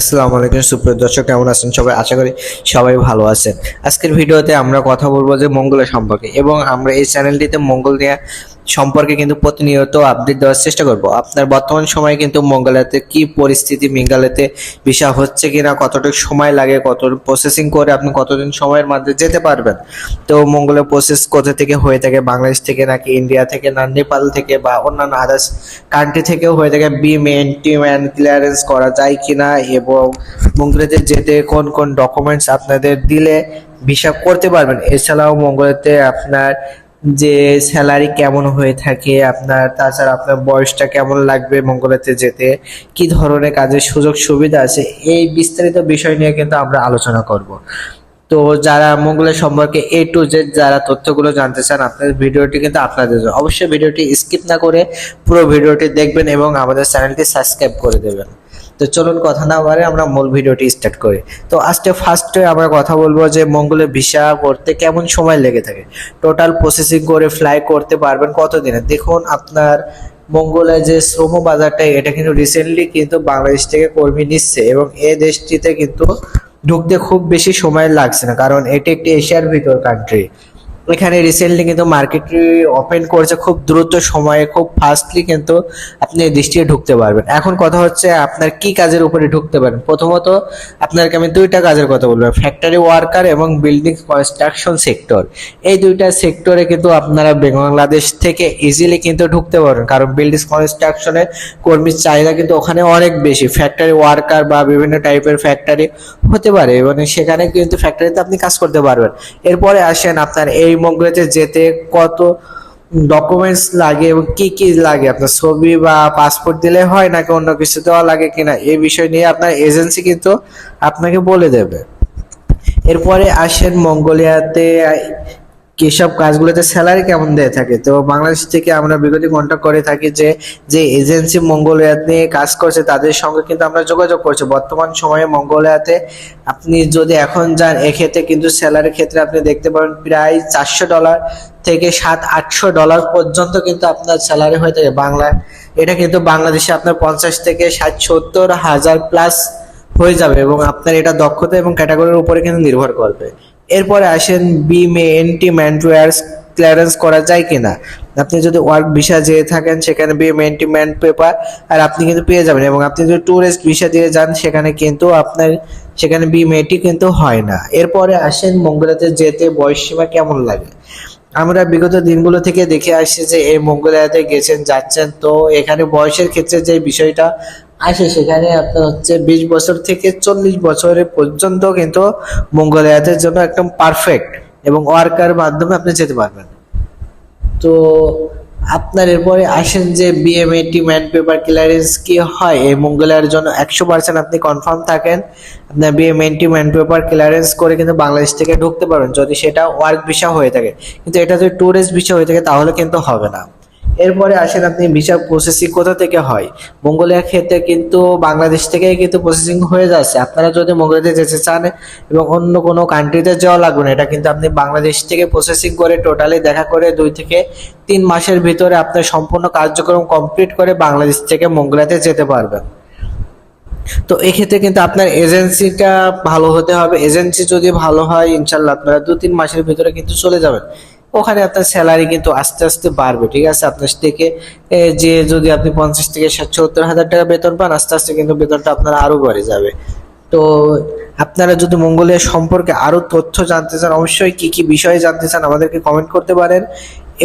আসসালামু আলাইকুম, সুপ্রিয় দর্শক, কেমন আছেন সবাই? আশা করি সবাই ভালো আছেন। আজকের ভিডিওতে আমরা কথা বলব যে মঙ্গলের সম্পর্কে এবং আমরা এই চ্যানেলটিতে মঙ্গল নিয়ে সম্পর্কে কিন্তু প্রতিনিয়ত আপডেট দেওয়ার চেষ্টা করব। আপনার বর্তমান সময়ে কিন্তু মঙ্গলাতে কি পরিস্থিতি, মেঘালয়তে ভিসা হচ্ছে কিনা, কতটুকু সময় লাগে, কত প্রসেসিং করে আপনি কতদিন সময়ের মধ্যে যেতে পারবেন? তো মঙ্গলের প্রসেস কোথা থেকে হয়ে থাকে? বাংলাদেশ থেকে নাকি ইন্ডিয়া থেকে না নেপাল থেকে বা অন্যান্য আদার্স কান্ট্রি থেকেও হয়ে থাকে? বি মেন টি ম্যান ক্লিয়ারেন্স করা যায় কিনা এবং মঙ্গলেতে যেতে কোন কোন ডকুমেন্টস আপনাদের দিলে ভিসা করতে পারবেন? এছাড়াও মঙ্গলেতে আপনার যে স্যালারি কেমন হয়ে থাকে, আপনার, তাছাড়া আপনার বয়সটা কেমন লাগবে মঙ্গলেতে যেতে, কি ধরনের কাজের সুযোগ সুবিধা আছে, এই বিস্তারিত বিষয় নিয়ে কিন্তু আমরা আলোচনা করব। তো যারা মঙ্গলের সম্পর্কে এ টু জেড যারা তথ্যগুলো জানতে চান আপনার ভিডিওটি কিন্তু আপনাদের অবশ্যই ভিডিওটি স্কিপ না করে পুরো ভিডিওটি দেখবেন এবং আমাদের চ্যানেলটি সাবস্ক্রাইব করে দেবেন। তো চলুন কথা না বাড়ে আমরা মূল ভিডিওটি স্টার্ট করি। তো আজকে ফার্স্টে আমরা কথা বলব যে মঙ্গলে ভিসা করতে কেমন সময় লেগে থাকে। টোটাল প্রসেসিং করে ফ্লাই করতে পারবেন কতদিনে? দেখুন আপনার মঙ্গলে যে শ্রম বাজারটা, এটা কিন্তু রিসেন্টলি কিন্তু বাংলাদেশ থেকে কর্মী নিচ্ছে এবং এ দেশটিতে কিন্তু ঢুকতে খুব বেশি সময় লাগছে না, কারণ এটি একটি এশিয়ার ভিতর কান্ট্রি এখানে রিসেন্টলি কিন্তু মার্কেটটি ওপেন করেছে খুব দ্রুত সময়ে, খুব ফাস্টলি কিন্তু আপনি এই দেশটিতে ঢুকতে পারবেন। এখন কথা হচ্ছে আপনার কি কাজের উপরে ঢুকতে পারেন? প্রথমত আপনাকে আমি দুইটা কাজের কথা বলব ফ্যাক্টরি ওয়ার্কার এবং বিল্ডিং কনস্ট্রাকশন সেক্টর এই দুইটা সেক্টরে কিন্তু আপনারা বাংলাদেশ থেকে ইজিলি কিন্তু ঢুকতে পারবেন, কারণ বিল্ডিং কনস্ট্রাকশনের কর্মীর চাহিদা কিন্তু ওখানে অনেক বেশি। ফ্যাক্টরি ওয়ার্কার বা বিভিন্ন টাইপের ফ্যাক্টরি হতে পারে, এবং সেখানে কিন্তু ফ্যাক্টরিতে আপনি কাজ করতে পারবেন। এরপরে আসেন আপনার এই মঙ্গলেতে যেতে কত ডকুমেন্টস লাগে এবং কি কি লাগে? আপনার ছবি বা পাসপোর্ট দিলে হয় নাকি অন্য কিছু দেওয়া লাগে কিনা? এই বিষয় নিয়ে আপনার এজেন্সি কিন্তু আপনাকে বলে দেবে। এরপরে আসেন মঙ্গোলিয়াতে কিসব কাজগুলোতে স্যালারি কেমন দিয়ে থাকে? তো বাংলাদেশ থেকে আমরা বিগত কন্ট্যাক্ট করে থাকি যে যে এজেন্সি মঙ্গোলিয়াতে কাজ করছে, তাদের সঙ্গে কিন্তু আমরা যোগাযোগ করছি। বর্তমান সময়ে মঙ্গোলিয়াতে আপনি যদি এখন যান, এক্ষেত্রে কিন্তু স্যালারির ক্ষেত্রে আপনি দেখতে পাবেন প্রায় চারশো ডলার থেকে সাত, আটশো ডলার পর্যন্ত কিন্তু আপনার স্যালারি হয়ে থাকে বাংলা এটা কিন্তু বাংলাদেশে আপনার পঞ্চাশ থেকে ষাট, সত্তর হাজার প্লাস হয়ে যাবে এবং আপনার এটা দক্ষতা এবং ক্যাটাগরির উপরে কিন্তু নির্ভর করবে। এরপরে আসেন বি মে এনটি ম্যান্টওয়ার্স ক্লিয়ারেন্স করা যায় কিনা? আপনি যদি ওয়ার্ক ভিসা যেয়ে থাকেন, সেখানে বি এনটি ম্যান পেপার, আর আপনি কিন্তু পেয়ে যাবেন। এবং আপনি যদি ট্যুরিস্ট ভিসা দিয়ে যান, সেখানে কিন্তু আপনার, সেখানে বি মেটি কিন্তু হয় না। এরপরে আসেন মঙ্গলাতে যেতে বয়স সীমা কেমন লাগে? আমরা বিগত দিনগুলো থেকে দেখে আসছি যে এই মঙ্গোলিয়াতে গেছেন, যাচ্ছেন। তো এখানে বয়সের ক্ষেত্রে যে বিষয়টা আসে সেখানে আপনার হচ্ছে বিশ বছর থেকে চল্লিশ বছরের পর্যন্ত কিন্তু মঙ্গোলিয়াদের জন্য একদম পারফেক্ট এবং ওয়ার্কার মাধ্যমে আপনি যেতে পারবেন। তো আপনার এরপরে আসেন যে বিএমএটি ম্যান পেপার ক্লিয়ারেন্স কি হয়, এই মঙ্গোলিয়ার জন্য একশো পার্সেন্ট আপনি কনফার্ম থাকেন। আপনার বিএমএনটি ম্যান পেপার ক্লিয়ারেন্স করে কিন্তু বাংলাদেশ থেকে ঢুকতে পারবেন। যদি সেটা ওয়ার্ক ভিসা হয়ে থাকে, কিন্তু এটা যদি ট্যুরিস্ট ভিসা হয়ে থাকে তাহলে কিন্তু হবে না। এরপরে আসেন আপনি ভিসা প্রসেসিং কোথা থেকে হয়? মঙ্গোলিয়ার ক্ষেত্রে কিন্তু বাংলাদেশ থেকে কিন্তু প্রসেসিং হয়ে যাচ্ছে। আপনারা যদি মঙ্গোলিয়াতে যেতে চান এবং অন্য কোনো কান্ট্রিতে যাওয়া লাগবে না, এটা কিন্তু আপনি বাংলাদেশ থেকে প্রসেসিং করে টোটালি দেখা করে দুই থেকে তিন মাসের ভিতরে আপনার সম্পূর্ণ কার্যক্রম কমপ্লিট করে বাংলাদেশ থেকে মঙ্গোলিয়াতে যেতে পারবেন। তো এক্ষেত্রে কিন্তু আপনার এজেন্সিটা ভালো হতে হবে। এজেন্সি যদি ভালো হয় ইনশাল্লাহ আপনারা দু তিন মাসের ভিতরে কিন্তু চলে যাবেন। ওখানে আপনার স্যালারি কিন্তু আস্তে আস্তে বাড়বে, ঠিক আছে? আপনার থেকে যে যদি আপনি পঞ্চাশ থেকে সত্তর হাজার টাকা বেতন পান, আস্তে আস্তে কিন্তু বেতনটা আপনার আরও বেড়ে যাবে। তো আপনারা যদি মঙ্গোলিয়া সম্পর্কে আরও তথ্য জানতে চান, অবশ্যই কি কি বিষয়ে জানতে চান আমাদেরকে কমেন্ট করতে পারেন।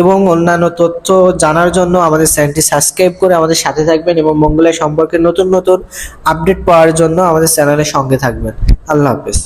এবং অন্যান্য তথ্য জানার জন্য আমাদের চ্যানেলটি সাবস্ক্রাইব করে আমাদের সাথে থাকবেন এবং মঙ্গোলিয়া সম্পর্কে নতুন নতুন আপডেট পাওয়ার জন্য আমাদের চ্যানেলের সঙ্গে থাকবেন। আল্লাহ হাফেজ।